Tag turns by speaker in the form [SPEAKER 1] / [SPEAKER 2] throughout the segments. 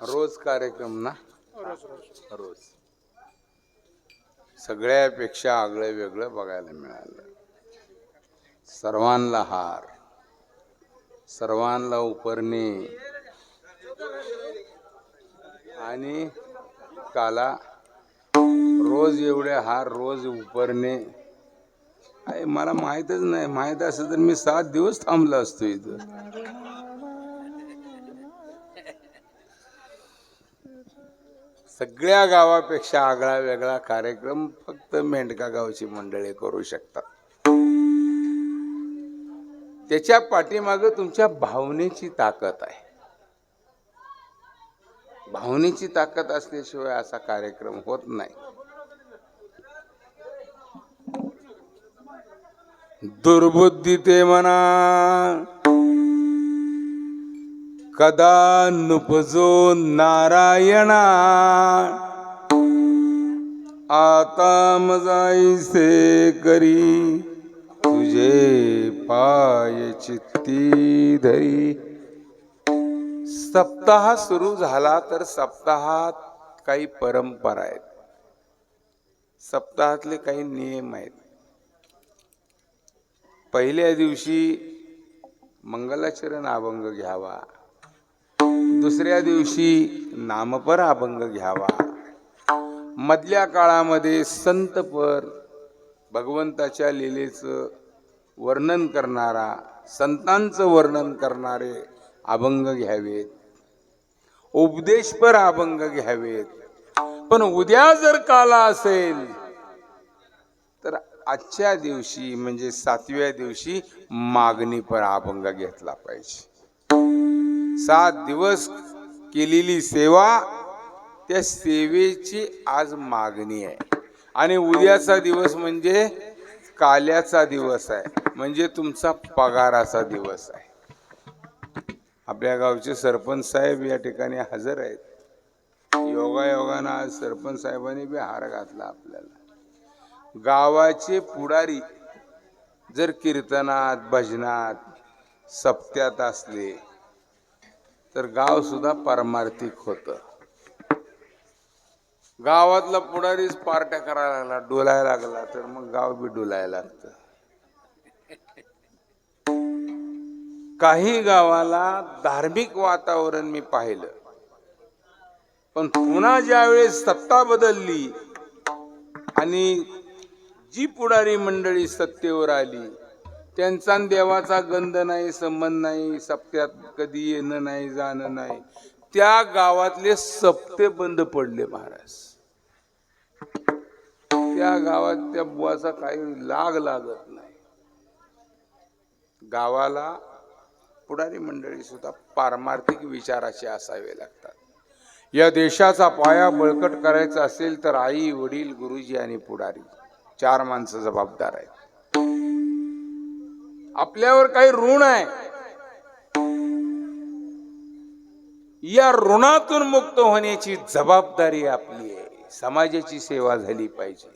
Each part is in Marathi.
[SPEAKER 1] रोज कार्यक्रम ना? रोज. सगळ्यापेक्षा आगळं वेगळं बघायला मिळालं. सर्वांना हार सर्वांना उपरणे. आणि काला रोज एवढे हार रोज उपरणे. मला माहीतच नाही. माहीत असं तर मी सात दिवस थांबलो असतो इथं. सगळ्या गावापेक्षा आगळा वेगळा कार्यक्रम फक्त मेंढका गावची मंडळी करू शकतात. त्याच्या पाठीमागं तुमच्या भावनेची ताकद आहे. भावनेची ताकद असल्याशिवाय असा कार्यक्रम होत नाही. दुर्बुद्धी ते म्हणा कदा नुपजो नारायणा। आता मजाईसे करी तुझे पाय चित्ती धरी। सप्ताह सुरू झाला तर सप्ताहात काही परंपरा आहेत। सप्ताहातले काही नियम आहेत। पहिल्या दिवशी मंगलाचरण अभंग घ्यावा। दुसऱ्या दिवशी नामपर अभंग घ्यावा. मधल्या काळामध्ये संतपर भगवंताच्या लीलेचं वर्णन करणारा संतांचं वर्णन करणारे अभंग घ्यावेत. उपदेशपर अभंग घ्यावेत. पण उद्या जर काला असेल तर आजच्या दिवशी म्हणजे सातव्या दिवशी मागणीपर अभंग घेतला पाहिजे. सात दिवस केलेली सेवा त्या सेवेची आज मागणी आहे. आणि उद्याचा दिवस म्हणजे काल्याचा दिवस आहे. म्हणजे तुमचा पगाराचा दिवस आहे. आपल्या गावचे सरपंच साहेब या ठिकाणी हजर आहेत. योगायोगानं आज सरपंच साहेबांनी बी हार घातला आपल्याला. गावाचे पुढारी जर कीर्तनात भजनात सप्त्यात असले तर गाव सुद्धा पारमार्थिक होत. गावातला पुढारीच पार्ट्या करायला लागला डोलायला लागला तर मग गाव बी डोलायला लागतं. काही गावाला धार्मिक वातावरण मी पाहिलं. पण पुन्हा ज्यावेळेस सत्ता बदलली आणि जी पुढारी मंडळी सत्तेवर आली त्यांचा आणि देवाचा गंध नाही संबंध नाही सप्त्यात कधी येणं नाही जाणं नाही. त्या गावातले सप्ते बंद पडले महाराज. त्या गावात त्या बुवाचा काही लाग लागत नाही. गावाला पुढारी मंडळी सुद्धा पारमार्थिक विचाराचे असावे लागतात. या देशाचा पाया बळकट करायचा असेल तर आई वडील गुरुजी आणि पुढारी चार माणसं जबाबदार आहेत. आपल्यावर काही ऋण आहे. या ऋणातून मुक्त होण्याची जबाबदारी आपली आहे. समाजाची सेवा झाली पाहिजे.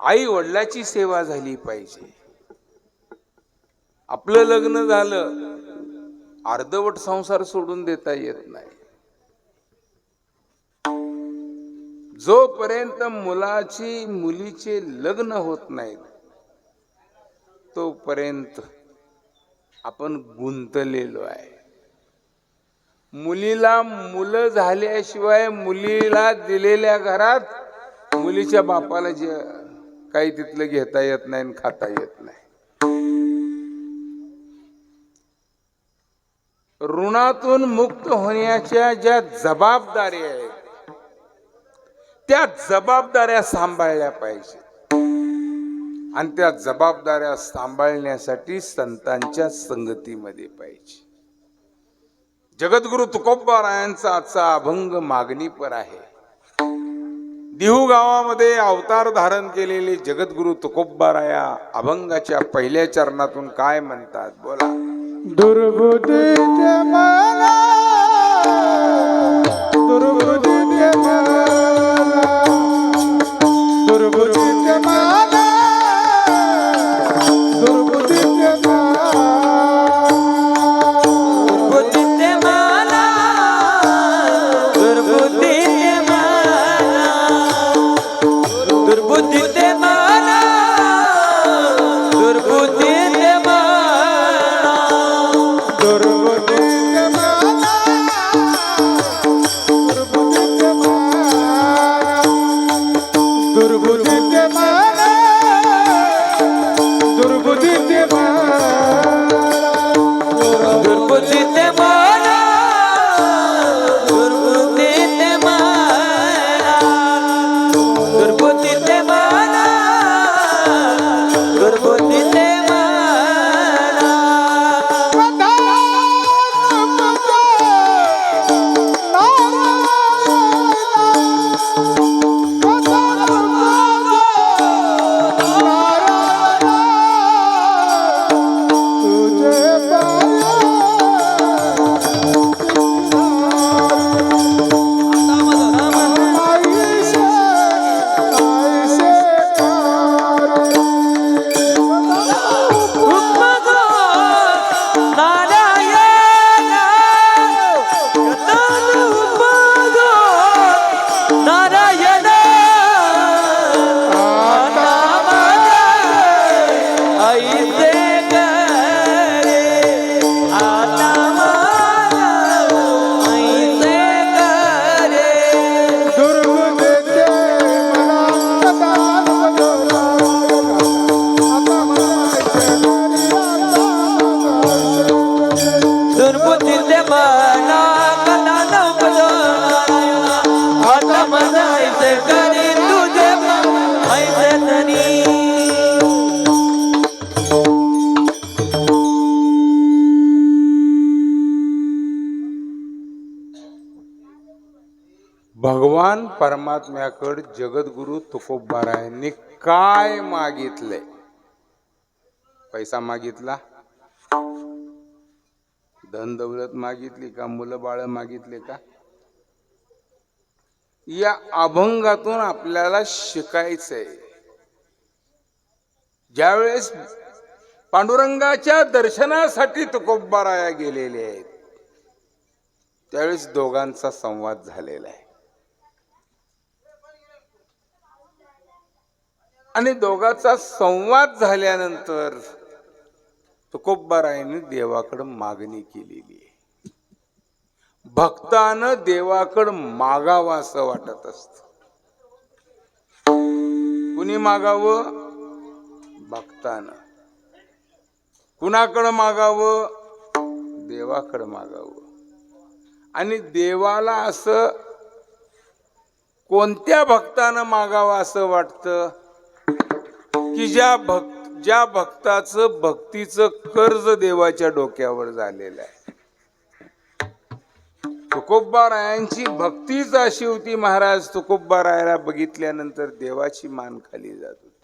[SPEAKER 1] आई वडिलाची सेवा झाली पाहिजे. आपलं लग्न झालं अर्धवट संसार सोडून देता येत नाही. जोपर्यंत मुलाची मुलीचे लग्न होत नाहीत तोपर्यंत आपण गुंतलेलो आहे. मुलीला मुलं झाल्याशिवाय मुलीला दिलेल्या घरात मुलीच्या बापाला जे काही तिथलं घेता येत नाही आणि खाता येत नाही. ऋणातून मुक्त होण्याच्या ज्या जबाबदाऱ्या आहेत त्या जबाबदाऱ्या सांभाळल्या पाहिजेत. आणि त्या जबाबदाऱ्या सांभाळण्यासाठी संतांच्या संगतीमध्ये पाहिजे. जगद्गुरु तुकोबारायांचा आजचा अभंग मागणीपर आहे. दिहू गावामध्ये अवतार धारण केलेले जगद्गुरु तुकोबाराया अभंगाच्या पहिल्या चरणातून काय म्हणतात? बोला.
[SPEAKER 2] दुर्बुद्धीचे मला.
[SPEAKER 1] भगवान परमात्म्याकडे जगद्गुरु तुकोबारायांनी काय मागितलंय पैसा मागितला? धन दौलत मागितली का? मुलं बाळ मागितले का? या अभंगातून आपल्याला शिकायचंय. ज्यावेळेस पांडुरंगाच्या दर्शनासाठी तुकोबाराया गेलेले आहेत त्यावेळेस दोघांचा संवाद झालेला आहे. आणि दोघांचा संवाद झाल्यानंतर तुकोबारायाने देवाकडं मागणी केलेली आहे. भक्तानं देवाकडं मागावं असं वाटत असत. कुणी मागावं? भक्तानं. कुणाकडं मागावं? देवाकडं मागावं. आणि देवाला असं कोणत्या भक्तानं मागावं असं वाटतं? की ज्या भक्त ज्या भक्ताचं भक्तीचं कर्ज देवाच्या डोक्यावर झालेलं आहे. तुकोबारायांची भक्तीच अशी होती महाराज. तुकोबारायाला बघितल्यानंतर देवाची मान खाली जात होती.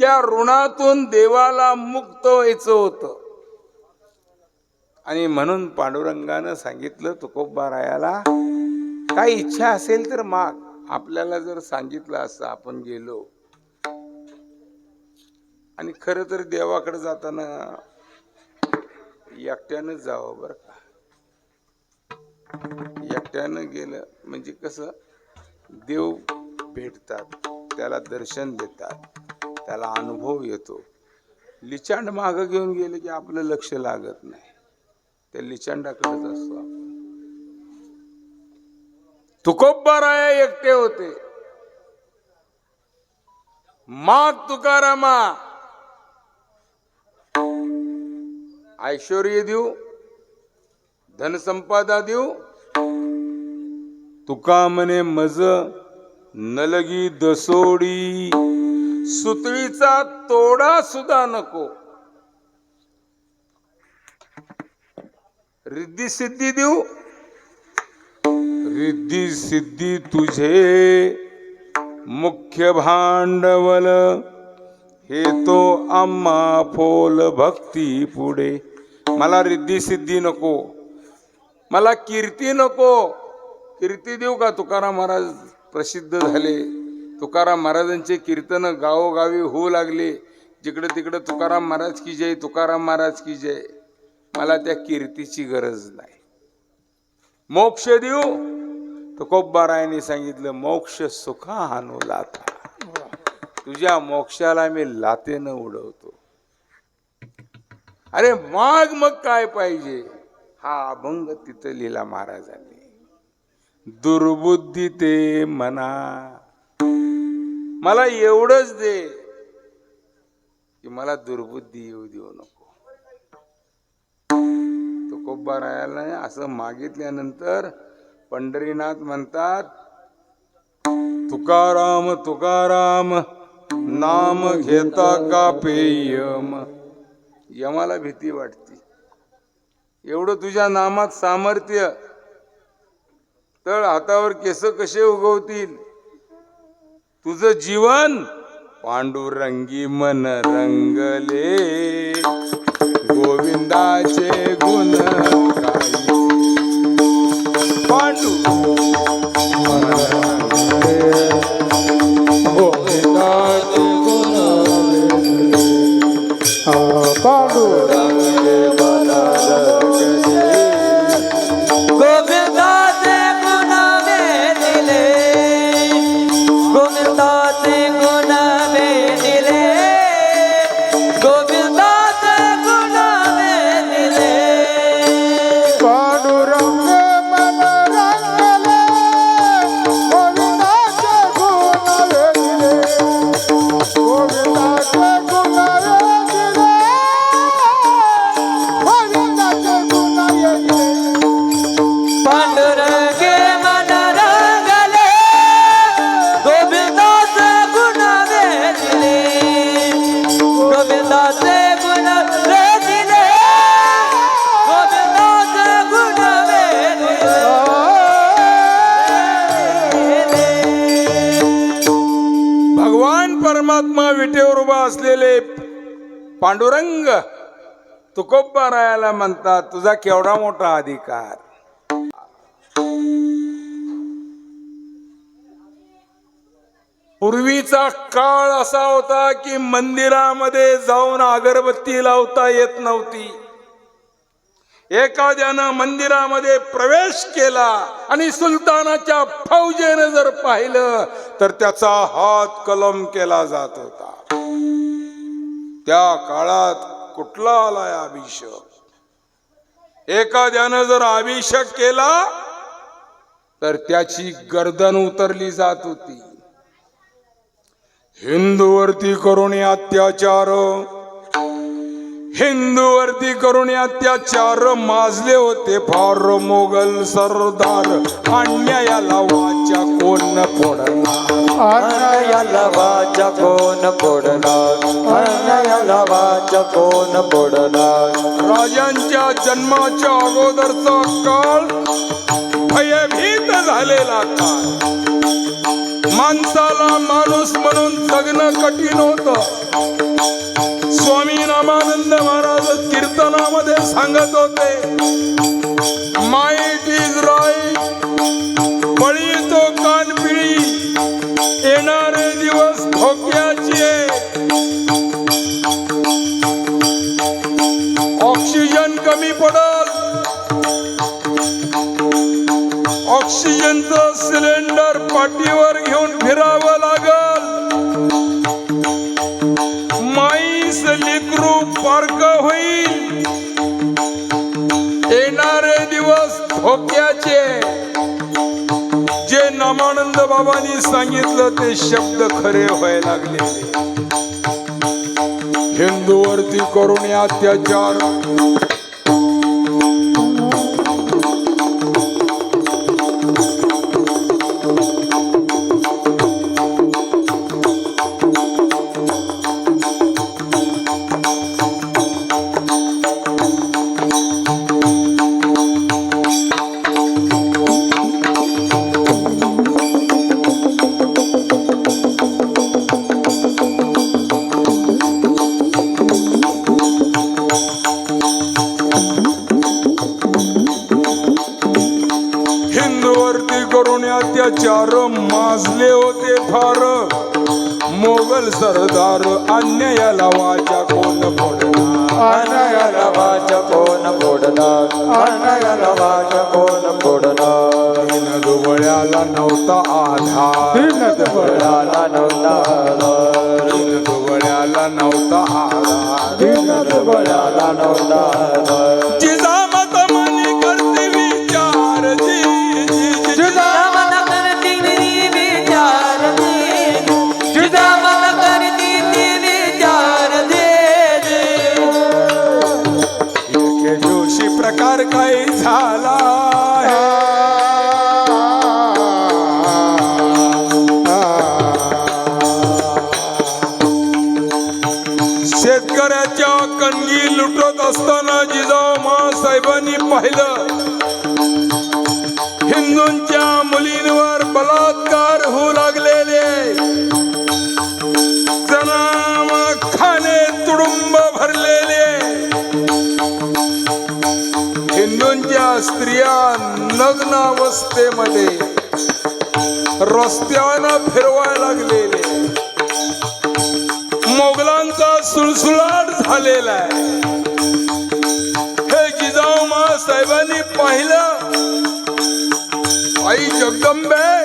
[SPEAKER 1] त्या ऋणातून देवाला मुक्त व्हायचं होतं. आणि म्हणून पांडुरंगानं सांगितलं तुकोबारायाला काही इच्छा असेल तर माग. आपल्याला जर सांगितलं असं आपण गेलो. आणि खरं तर देवाकडे जाताना एकट्यानं जावं बरं का. एकट्यानं गेलं म्हणजे कसं? देव भेटतात त्याला दर्शन देतात त्याला अनुभव येतो. लिचांड मागं घेऊन गेले की आपलं लक्ष लागत नाही. त्या लिचांडाकडेच असतो आपण. तुकोबाराया एकटे होते. माग तुकारामा. ऐश्वर्य देऊ धनसंपादा देऊ. तुका म्हणे मज नलगी दसोडी. सुतळीचा तोडा सुद्धा नको. रिद्धी सिद्धी देऊ रिद्धी सिद्धी तुझे. मुख्य भांडवल हे तो आम्हा फोल भक्ती पुढे. मला रिद्धी सिद्धी नको. मला कीर्ती नको. कीर्ती देऊ का तुकाराम महाराज? प्रसिद्ध झाले. तुकाराम महाराजांचे कीर्तन गावोगावी होऊ लागले. जिकडे तिकडे तुकाराम महाराज की जय तुकाराम महाराज की जय. मला त्या कीर्तीची गरज नाही. मोक्ष देऊ. तुकोबारायांनी सांगितलं मोक्ष सुखा हानू लाथा. तुझ्या मोक्षाला मी लातेनं उडवतो. अरे माग मग काय पाहिजे? हा अभंग तिथं लिहिला महाराजांनी. दुर्बुद्धी ते मना. मला एवढंच दे की मला दुर्बुद्धी येऊ देऊ नको. तुकोबारायाला असं मागितल्यानंतर पंढरीनाथ म्हणतात तुकाराम तुकाराम नाम घेता का पेयम? यमाला भीती वाटते. एवढं तुझ्या नामात सामर्थ्य. तर हातावर केस कसे उगवतील? तुझं जीवन पांडुरंगी मन रंगले. गोविंदाचे गुण पांडुरंग तुकोबा रायाला म्हणतात तुझा केवढा मोठा अधिकार. पूर्वीचा काळ असा होता की मंदिरामध्ये जाऊन अगरबत्ती लावता येत नव्हती. एखाद्यानं मंदिरामध्ये प्रवेश केला आणि सुलतानाच्या फौजेनं जर पाहिलं तर त्याचा हात कलम केला जात होता. त्या काळात कुठला आलाय अभिषेक? एखाद्यानं जर अभिषेक केला तर त्याची गर्दन उतरली जात होती. हिंदूवरती करून अत्याचार हिंदूवरती करून अत्याचार माजले होते फार मोगल सरदार. अन्यायाला वाचा कोण फोडणार?
[SPEAKER 3] अन्यायाला वाचा कोण फोडणार? अन्यायाला वाचा कोण फोडणार?
[SPEAKER 1] राजांच्या जन्माच्या अगोदरचा काळ भयभीत झालेला काळ. माणसाला माणूस म्हणून जगणं कठीण होत. स्वामी रामानंद महाराज कीर्तनामध्ये सांगत होते माईट इज राईट पळी तो कानपिळी येणारे दिवस धोक्याचे ऑक्सिजन कमी पडल. ऑक्सिजनचं सिलेंडर पाठीवर घेऊन फिरावं लागल. होईल. येणारे दिवस धोक्याचे. जे नमानंद बाबांनी सांगितलं ते शब्द खरे व्हायला लागले. हिंदूवरती करून अत्याचार. सरदार अन्यायाला वाचा कोण फोडणार?
[SPEAKER 3] अन्यायाला वाचा कोण फोडणार? अन्यायाला वाचा कोण फोडणार?
[SPEAKER 1] दुबळ्याला नव्हता आधार.
[SPEAKER 3] बळाला नव्हता
[SPEAKER 1] दीन दुबळ्याला नव्हता आधार.
[SPEAKER 3] बळाला नव्हता
[SPEAKER 1] जिजामात शेतकऱ्याच्या कणगी लुटत असताना जिजाऊ साहेबांनी पाहिलं. हिंदूंच्या मुलींवर बलात्कार होऊ लागलेले. खाने तुडुंब भरलेले. हिंदूंच्या स्त्रिया नग्न अवस्थेमध्ये रस्त्यानं फिरवायला लागलेले. मोगला सुळसुळाट झालेला आहे. हे जिजाऊ साहेबांनी पाहिलं? आई जगदंबे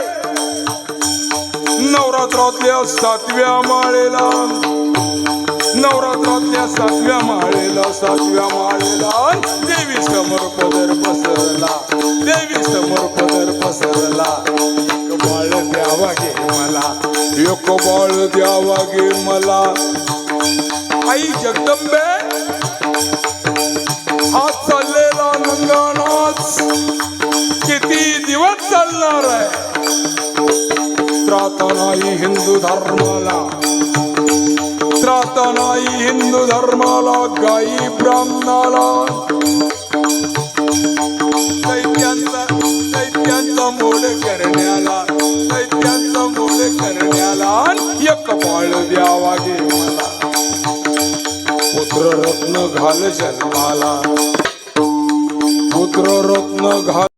[SPEAKER 1] नवरात्रातल्या सातव्या माळेला. नवरात्रातल्या सातव्या माळेला सातव्या माळेला. देवी समोर पदर पसरला देवी समोर पदर पसरला. बाळ द्यावा गे मला एक बाळ द्यावा गे मला. आई जगदंबे हा चाललेला नंगानाच किती दिवस चालणार आहे? त्रात नाही हिंदू धर्माला त्रात नाही हिंदू धर्माला गाई ब्राह्मणाला. दैत्यांचा दैत्यांचा मोड करण्याला दैत्यांचा मोड करण्याला एक पाळ द्यावा गे मला. पुत्र रत्न घाल जन्माला. पुत्र रत्न घाल